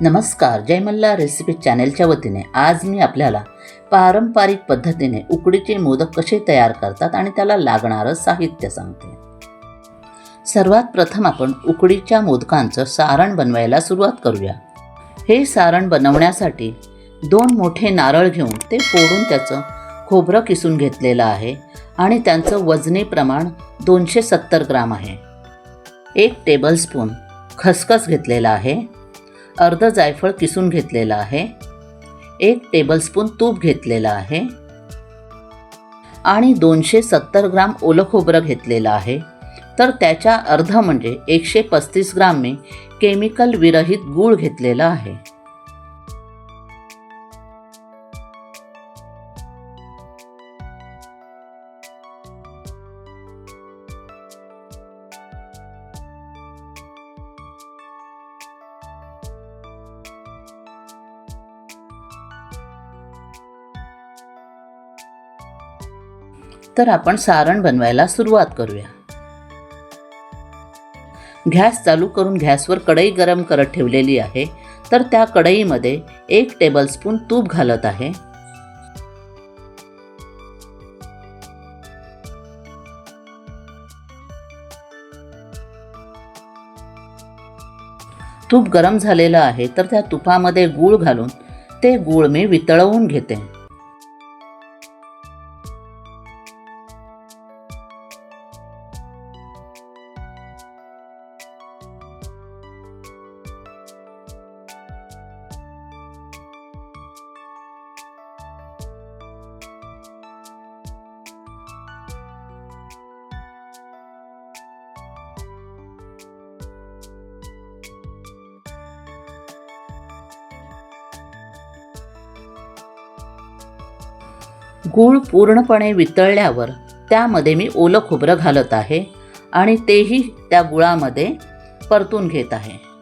नमस्कार जयमल्ला रेसिपी चॅनेलच्या वतीने. आज मी आपल्याला पारंपरिक पद्धतीने उकडीचे मोदक कसे तयार करतात आणि त्याला लागणारं साहित्य सांगते. सर्वात प्रथम आपण उकडीच्या मोदकांचं सारण बनवायला सुरुवात करूया. हे सारण बनवण्यासाठी दोन मोठे नारळ घेऊन ते फोडून त्याचं खोबरं किसून घेतलेलं आहे आणि त्यांचं वजनी प्रमाण दोनशे सत्तर ग्राम आहे. एक टेबलस्पून खसखस घेतलेला आहे. अर्ध जायफळ किसून घेतलेलं आहे. एक टेबलस्पून तूप घेतलेलं आहे. आणि दोनशे सत्तर ग्राम ओलं खोबरं घेतलेलं आहे. तर त्याच्या अर्ध म्हणजे एकशे पस्तीस ग्राम मी केमिकल विरहित गूळ घेतलेला आहे. तर आपण सारण बनवायला सुरुवात करूया. गॅस चालू करून गॅसवर कढई गरम करत ठेवलेली आहे. तर त्या कढईमध्ये एक टेबलस्पून तूप घालत आहे. तूप गरम झालेलं आहे तर त्या तुपामध्ये गूळ घालून ते गूळ मी वितळवून घेते. गूळ पूर्णपणे वितळल्यावर त्यामध्ये मी ओलं खोबरं घालत आहे आणि तेही त्या गुळामध्ये परतून घेत आहे.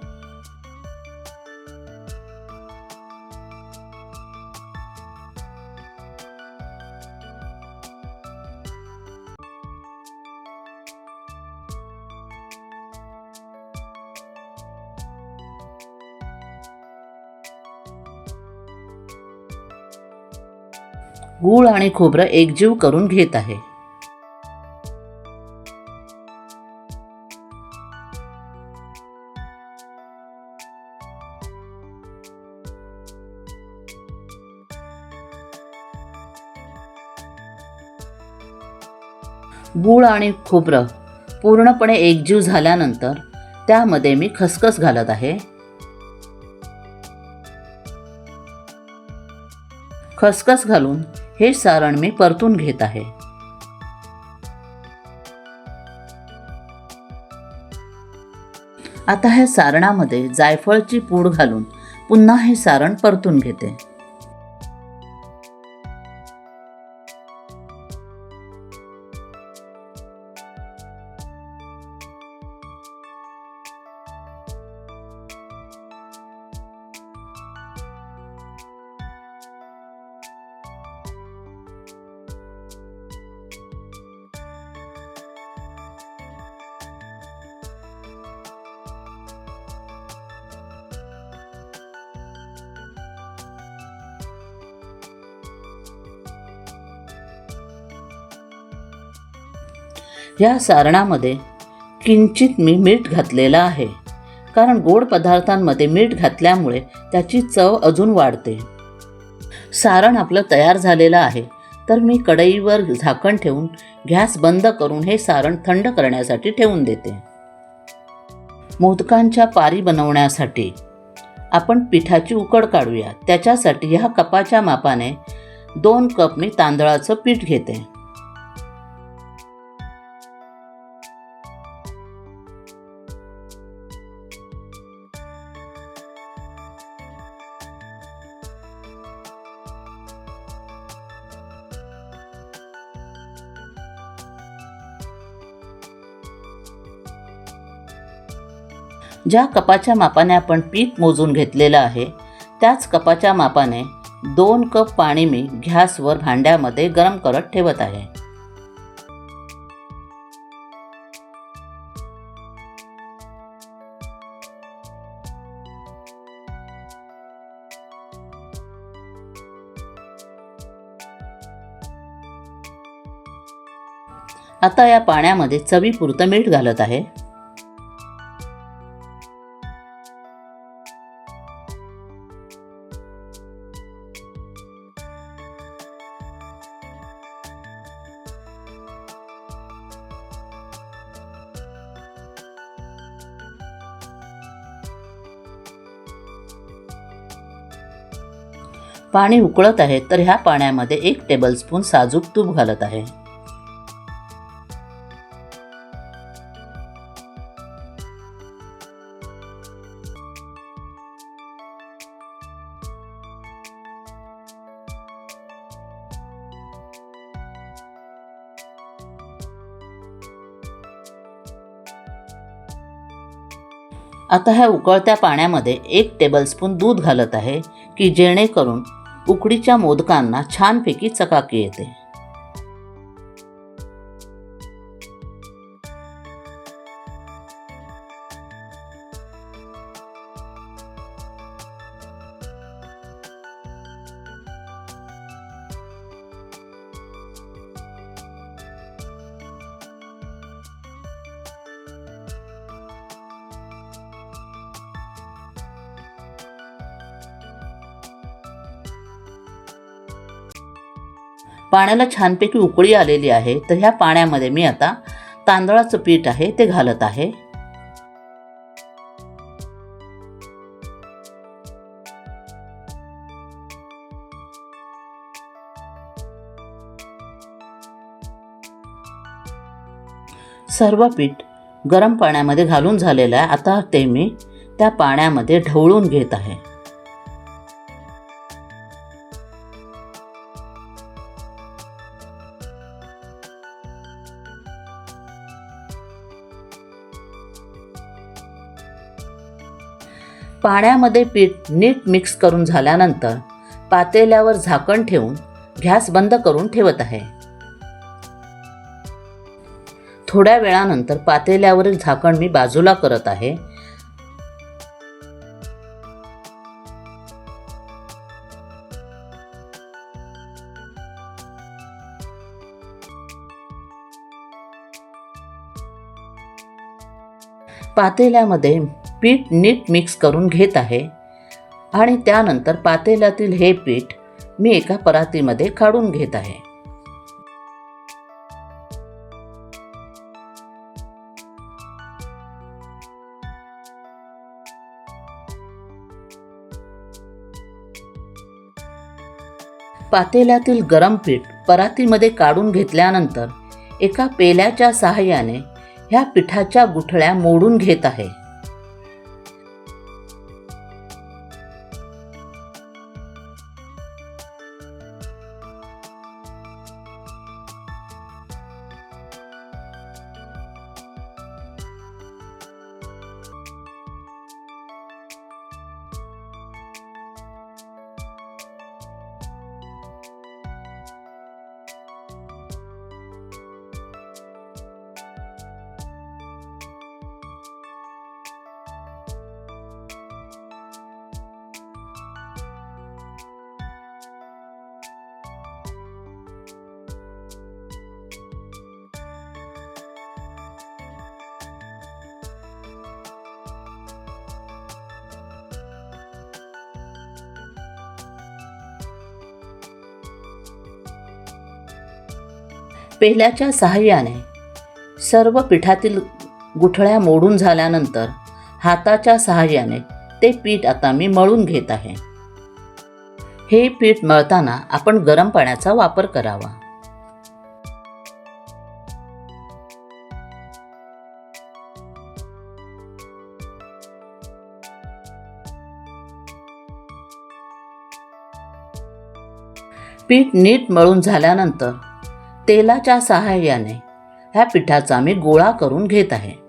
गूळ आणि खोबरं एकजीव करून घेत आहे. गूळ आणि खोबरं पूर्णपणे एकजीव झाल्यानंतर त्यामध्ये मी खसखस घालत आहे. खसखस घालून हे सारण मी परतून घेत आहे. आता ह्या सारणामध्ये जायफळची पूड घालून पुन्हा हे सारण परतून घेते. ह्या सारणामध्ये किंचित मी मीठ घातलेलं आहे. कारण गोड पदार्थांमध्ये मीठ घातल्यामुळे त्याची चव अजून वाढते. सारण आपलं तयार झालेलं आहे तर मी कढईवर झाकण ठेवून गॅस बंद करून हे सारण थंड करण्यासाठी ठेवून देते. मोदकांच्या पारी बनवण्यासाठी आपण पिठाची उकड काढूया. त्याच्यासाठी ह्या कपाच्या मापाने दोन कप मी तांदळाचं पीठ घेते. ज्या कपाच्या मापाने आपण पीठ मोजून घेतलेलं आहे त्याच कपाच्या मापाने दोन कप पाणी मी घ्यासवर भांड्यामध्ये गरम करत ठेवत आहे. आता या पाण्यामध्ये चवीपुरतं मीठ घालत आहे. पाणी उकळत आहे तर ह्या पाण्यामध्ये एक टेबलस्पून साजूक तूप घालत आहे. आता ह्या उकळत्या पाण्यामध्ये एक टेबलस्पून दूध घालत आहे की जेणेकरून उकडीच्या मोदकांना छानपैकी चकाकी येते. पाण्याला छानपैकी उकळी आलेली आहे तर ह्या पाण्यामध्ये मी आता तांदळाचं पीठ आहे ते घालत आहे. सर्व पीठ गरम पाण्यामध्ये घालून झालेलं आहे आता ते मी त्या पाण्यामध्ये ढवळून घेत आहे. पाण्यामध्ये पीठ नीट मिक्स करून झाल्यानंतर पातेल्यावर झाकण ठेवून गॅस बंद करून ठेवत आहे. थोड्या वेळानंतर पातेल्यावरील झाकण मी बाजूला करत आहे. पातेल्यामध्ये पीठ नीट मिक्स करून घेत आहे. आणि त्यानंतर पातेल्यातील हे पीठ मी एका परातीमध्ये काढून घेत आहे. पातेल्यातील गरम पीठ परातीमध्ये काढून घेतल्यानंतर एका पेल्याच्या सहाय्याने ह्या पिठाच्या गुठळ्या मोडून घेत आहे. पेल्याच्या सहाय्याने सर्व पिठातील गुठळ्या मोडून झाल्यानंतर हाताच्या सहाय्याने ते पीठ आता मी मळून घेत आहे. हे पीठ मळताना आपण गरम पाण्याचा वापर करावा. पीठ नीट मळून झाल्यानंतर तेलाच्या सहाय्याने ह्या पिठाचा मी गोळा करून घेत आहे.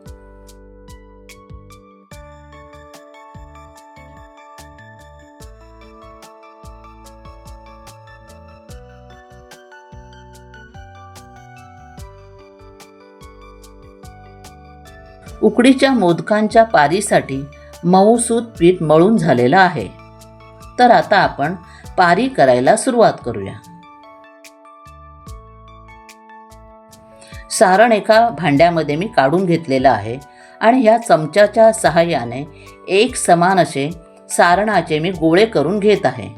उकडीच्या मोदकांच्या पारीसाठी मऊसूत पीठ मळून झालेलं आहे. तर आता आपण पारी करायला सुरुवात करूया. सारण एका भांड्यामध्ये मी काढून घेतलेलं आहे आणि ह्या चमच्याच्या सहाय्याने एक समान असे सारणाचे मी गोळे करून घेत आहे.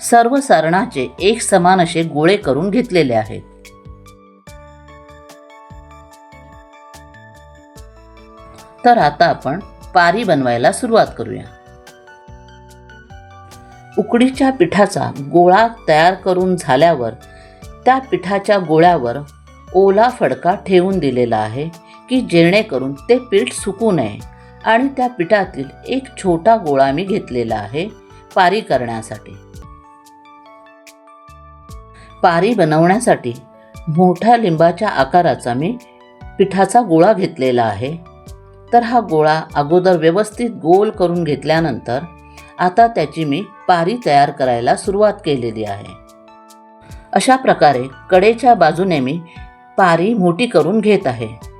सर्व सारणाचे एक समान असे गोळे करून घेतलेले आहेत तर आता आपण पारी बनवायला सुरुवात करूया. उकडीच्या पिठाचा गोळा तयार करून झाल्यावर त्या पिठाच्या गोळ्यावर ओला फडका ठेवून दिलेला आहे की जेणेकरून ते पीठ सुकू नये आणि त्या पिठातील एक छोटा गोळा मी घेतलेला आहे पारी करण्यासाठी. पारी बनवण्यासाठी मोठ्या लिंबाच्या आकाराचा मी पिठाचा गोळा घेतलेला आहे. तर हा गोळा अगोदर व्यवस्थित गोल करून घेतल्यानंतर आता त्याची मी पारी तयार करायला सुरुवात केलेली आहे. अशा प्रकारे कडेच्या बाजूने मी पारी मोठी करून घेत आहे.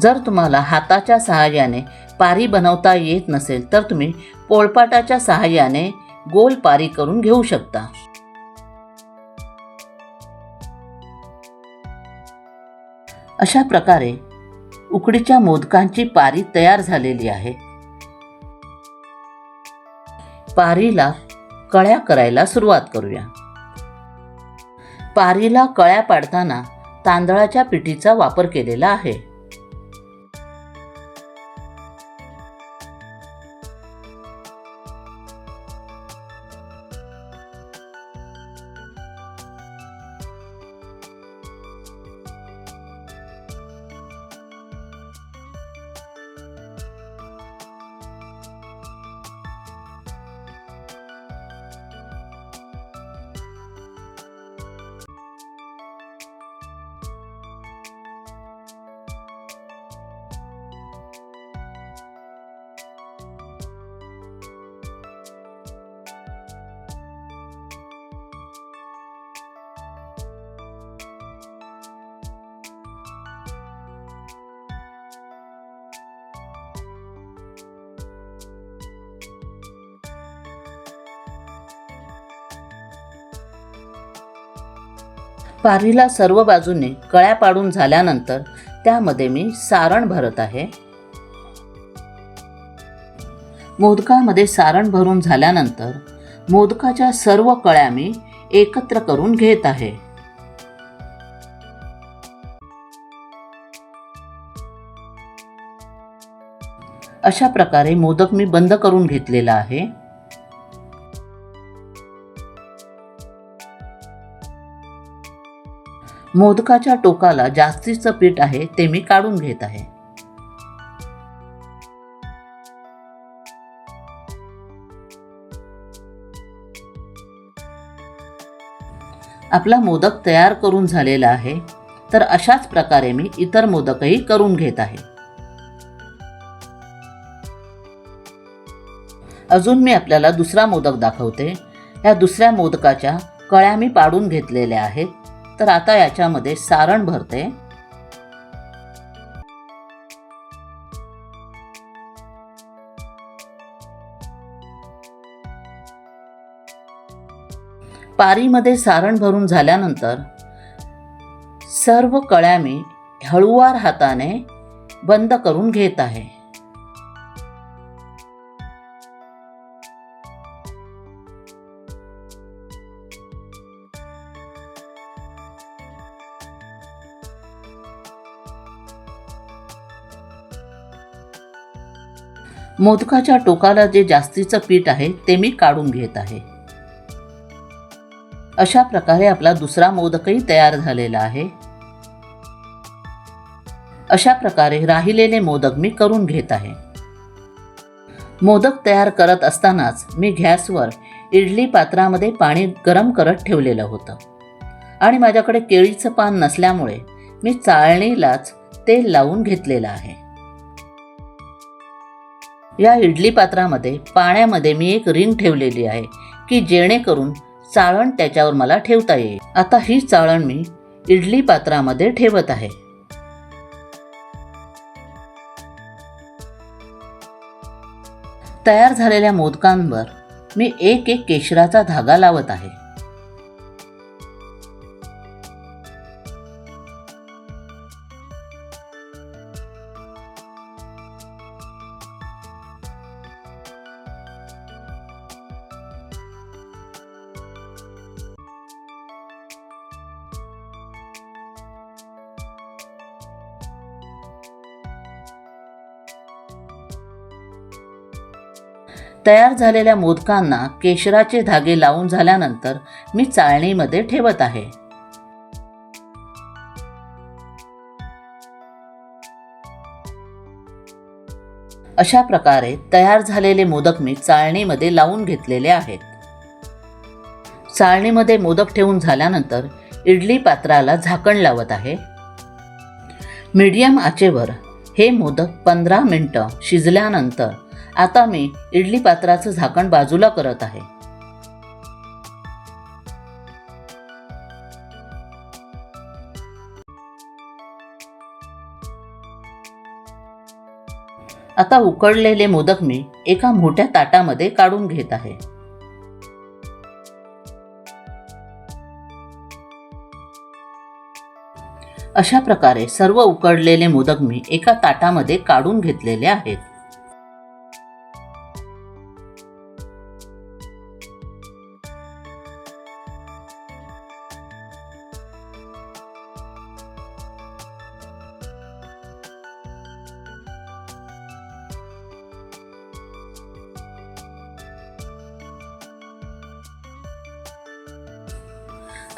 जर तुम्हाला हाताच्या सहाय्याने पारी बनवता येत नसेल तर तुम्ही पोळपाटाच्या सहाय्याने गोल पारी करून घेऊ शकता. अशा प्रकारे उकडीच्या मोदकांची पारी तयार झालेली आहे. पारीला कळ्या करायला सुरुवात करूया. पारीला कळ्या पाडताना तांदळाच्या पिठीचा वापर केलेला आहे. पारीला सर्व बाजूने कळ्या पाडून झाल्यानंतर त्यामध्ये मी सारण भरत आहे. मोदकामध्ये सारण भरून झाल्यानंतर मोदकाच्या सर्व कळ्या मी एकत्र करून घेत आहे. अशा प्रकारे मोदक मी बंद करून घेतलेला आहे. मोदकाच्या टोकाला जास्तीचं पीठ आहे ते मी काढून घेत आहे. आपला मोदक तयार करून झालेला आहे तर अशाच प्रकारे मी इतर मोदकही करून घेत आहे. अजून मी आपल्याला दुसरा मोदक दाखवते. या दुसऱ्या मोदकाच्या कळ्या मी पाडून घेतलेल्या आहेत. तर आता याच्यामध्ये सारण भरते. पारीमध्ये सारण भरून झाल्यानंतर सर्व कळ्या मी हळुवार हाताने बंद करून घेत आहे. मोदकाच्या टोकाला जे जास्तीचं पीठ आहे ते मी काढून घेत आहे. अशा प्रकारे आपला दुसरा मोदकही तयार झालेला आहे. अशा प्रकारे राहिलेले मोदक मी करून घेत आहे. मोदक तयार करत असतानाच मी गॅसवर इडली पात्रामध्ये पाणी गरम करत ठेवलेलं होतं. आणि माझ्याकडे केळीचं पान नसल्यामुळे मी चाळणीलाच तेल लावून घेतलेलं आहे. या इडली पात्रामध्ये पाण्यामध्ये मी एक रिंग ठेवलेली आहे की जेणेकरून चाळण त्याच्यावर मला ठेवता येईल. आता ही चाळण मी इडली पात्रामध्ये ठेवत आहे. तयार झालेल्या मोदकांवर मी एक एक केशराचा धागा लावत आहे. तयार झालेल्या मोदकांना केशराचे धागे लावून झाल्यानंतर मी चाळणीमध्ये ठेवत आहे. अशा प्रकारे तयार झालेले मोदक मी चाळणीमध्ये लावून घेतलेले आहेत. चाळणीमध्ये मोदक ठेवून झाल्यानंतर इडली पात्राला झाकण लावत आहे. मीडियम आचेवर हे मोदक पंधरा मिनटं शिजल्यानंतर आता मी इडली पात्राचं झाकण बाजूला करत आहे. आता उकडलेले मोदक मी एका मोठ्या ताटामध्ये काढून घेत आहे. अशा प्रकारे सर्व उकडलेले मोदक मी एका ताटामध्ये काढून घेतलेले आहेत.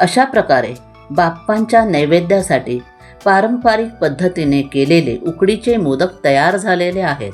अशा प्रकारे बाप्पांच्या नैवेद्यासाठी पारंपरिक पद्धतीने केलेले उकडीचे मोदक तयार झालेले आहेत.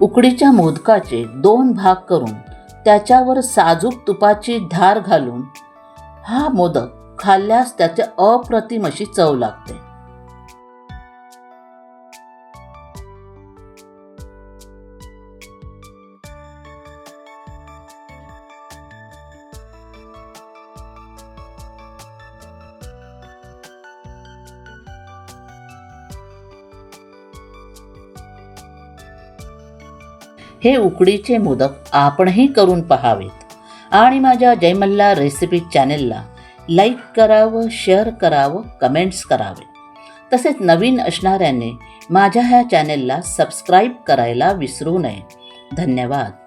उकडीच्या मोदकाचे दोन भाग करून त्याच्यावर साजूक तुपाची धार घालून हा मोदक खाल्ल्यास त्याचे अप्रतिम अशी चव लागते. हे उकडीचे मोदक आपणही करून पहावेत. आणि माझ्या जयमल्ला रेसिपी चॅनेलला लाईक करावं शेअर करावं कमेंट्स करावे. तसेच नवीन असणाऱ्यांनी माझ्या ह्या चॅनेलला सबस्क्राईब करायला विसरू नये. धन्यवाद.